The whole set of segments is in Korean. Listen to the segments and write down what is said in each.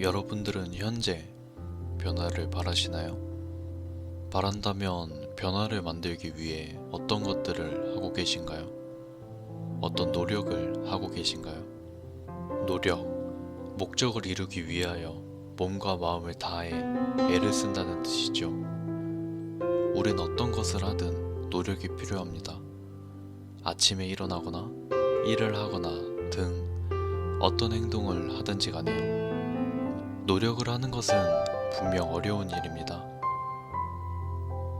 여러분들은 현재 변화를 바라시나요? 바란다면 변화를 만들기 위해 어떤 것들을 하고 계신가요? 어떤 노력을 하고 계신가요? 노력, 목적을 이루기 위하여 몸과 마음을 다해 애를 쓴다는 뜻이죠. 우린 어떤 것을 하든 노력이 필요합니다. 아침에 일어나거나 일을 하거나 등 어떤 행동을 하든지 간에요. 노력을 하는 것은 분명 어려운 일입니다.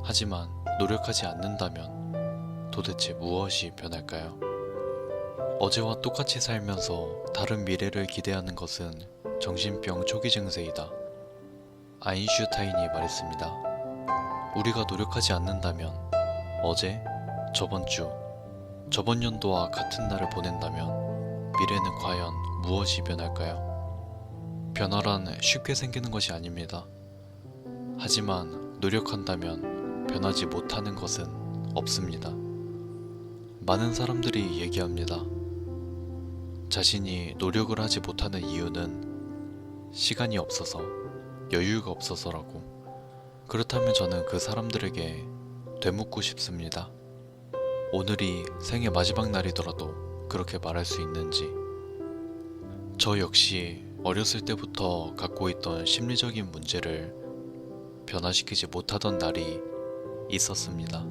하지만 노력하지 않는다면 도대체 무엇이 변할까요? 어제와 똑같이 살면서 다른 미래를 기대하는 것은 정신병 초기 증세이다. 아인슈타인이 말했습니다. 우리가 노력하지 않는다면 어제, 저번 주, 저번 연도와 같은 날을 보낸다면 미래는 과연 무엇이 변할까요? 변화란 쉽게 생기는 것이 아닙니다. 하지만 노력한다면 변하지 못하는 것은 없습니다. 많은 사람들이 얘기합니다. 자신이 노력을 하지 못하는 이유는 시간이 없어서, 여유가 없어서라고. 그렇다면 저는 그 사람들에게 되묻고 싶습니다. 오늘이 생의 마지막 날이더라도 그렇게 말할 수 있는지. 저 역시 어렸을 때부터 갖고 있던 심리적인 문제를 변화시키지 못하던 날이 있었습니다.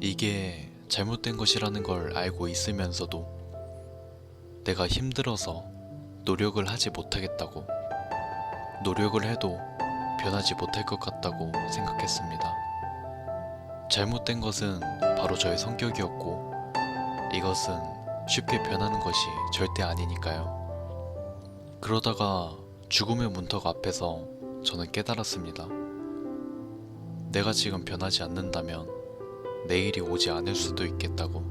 이게 잘못된 것이라는 걸 알고 있으면서도 내가 힘들어서 노력을 하지 못하겠다고 노력을 해도 변하지 못할 것 같다고 생각했습니다. 잘못된 것은 바로 저의 성격이었고 이것은 쉽게 변하는 것이 절대 아니니까요. 그러다가 죽음의 문턱 앞에서 저는 깨달았습니다. 내가 지금 변하지 않는다면 내일이 오지 않을 수도 있겠다고.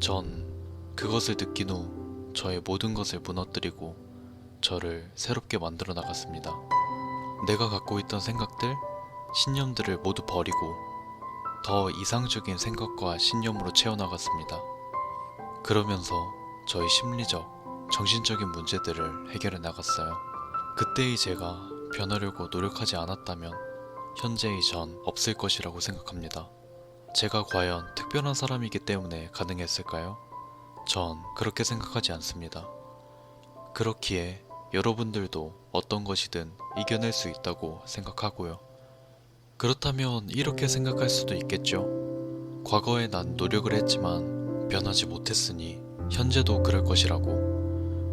전 그것을 느낀 후 저의 모든 것을 무너뜨리고 저를 새롭게 만들어 나갔습니다. 내가 갖고 있던 생각들, 신념들을 모두 버리고 더 이상적인 생각과 신념으로 채워나갔습니다. 그러면서 저의 심리적, 정신적인 문제들을 해결해 나갔어요. 그때의 제가 변하려고 노력하지 않았다면 현재의 전 없을 것이라고 생각합니다. 제가 과연 특별한 사람이기 때문에 가능했을까요? 전 그렇게 생각하지 않습니다. 그렇기에 여러분들도 어떤 것이든 이겨낼 수 있다고 생각하고요. 그렇다면 이렇게 생각할 수도 있겠죠. 과거에 난 노력을 했지만 변하지 못했으니 현재도 그럴 것이라고.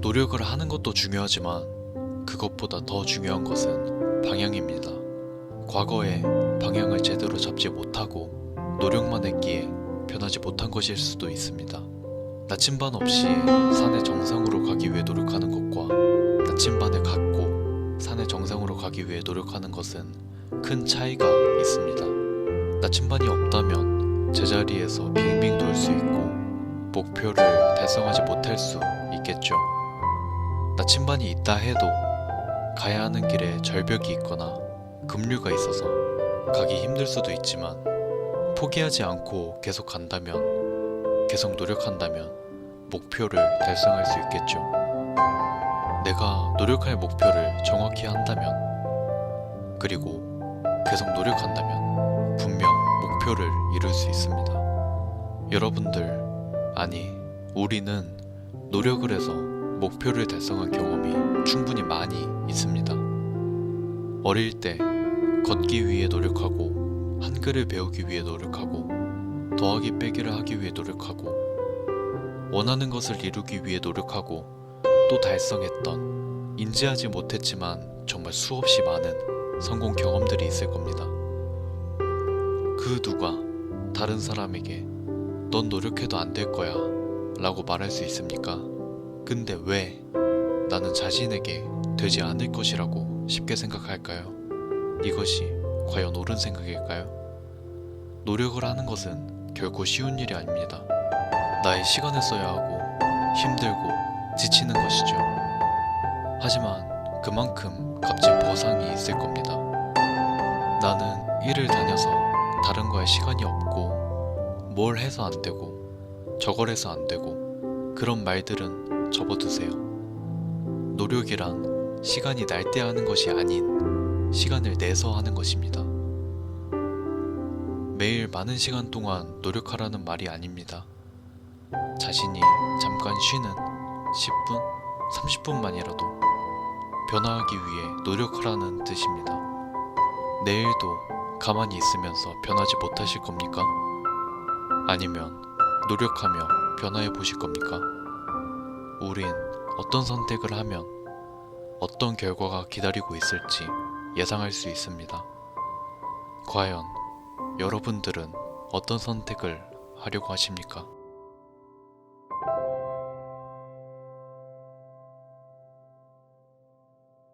노력을 하는 것도 중요하지만 그것보다 더 중요한 것은 방향입니다. 과거에 방향을 제대로 잡지 못하고 노력만 했기에 변하지 못한 것일 수도 있습니다. 나침반 없이 산의 정상으로 가기 위해 노력하는 것과 나침반을 갖고 산의 정상으로 가기 위해 노력하는 것은 큰 차이가 있습니다. 나침반이 없다면 제자리에서 빙빙 돌 수 있고 목표를 달성하지 못할 수 있겠죠. 나침반이 있다 해도 가야 하는 길에 절벽이 있거나 급류가 있어서 가기 힘들 수도 있지만 포기하지 않고 계속 간다면 계속 노력한다면 목표를 달성할 수 있겠죠. 내가 노력할 목표를 정확히 한다면 그리고 계속 노력한다면 분명 목표를 이룰 수 있습니다. 여러분들, 아니, 우리는 노력을 해서 목표를 달성한 경험이 충분히 많이 있습니다. 어릴 때 걷기 위해 노력하고 한글을 배우기 위해 노력하고 더하기 빼기를 하기 위해 노력하고 원하는 것을 이루기 위해 노력하고 또 달성했던 인지하지 못했지만 정말 수없이 많은 성공 경험들이 있을 겁니다. 그 누가 다른 사람에게 넌 노력해도 안 될 거야 라고 말할 수 있습니까? 근데 왜 나는 자신에게 되지 않을 것이라고 쉽게 생각할까요? 이것이 과연 옳은 생각일까요? 노력을 하는 것은 결코 쉬운 일이 아닙니다. 나의 시간을 써야 하고 힘들고 지치는 것이죠. 하지만 그만큼 값진 보상이 있을 겁니다. 나는 일을 다녀서 다른 거에 시간이 없고 뭘 해서 안 되고 저걸 해서 안 되고 그런 말들은 접어두세요. 노력이란 시간이 날 때 하는 것이 아닌 시간을 내서 하는 것입니다. 매일 많은 시간 동안 노력하라는 말이 아닙니다. 자신이 잠깐 쉬는 10분, 30분만이라도 변화하기 위해 노력하라는 뜻입니다. 내일도 가만히 있으면서 변하지 못하실 겁니까? 아니면 노력하며 변화해 보실 겁니까? 우린 어떤 선택을 하면 어떤 결과가 기다리고 있을지 예상할 수 있습니다. 과연 여러분들은 어떤 선택을 하려고 하십니까?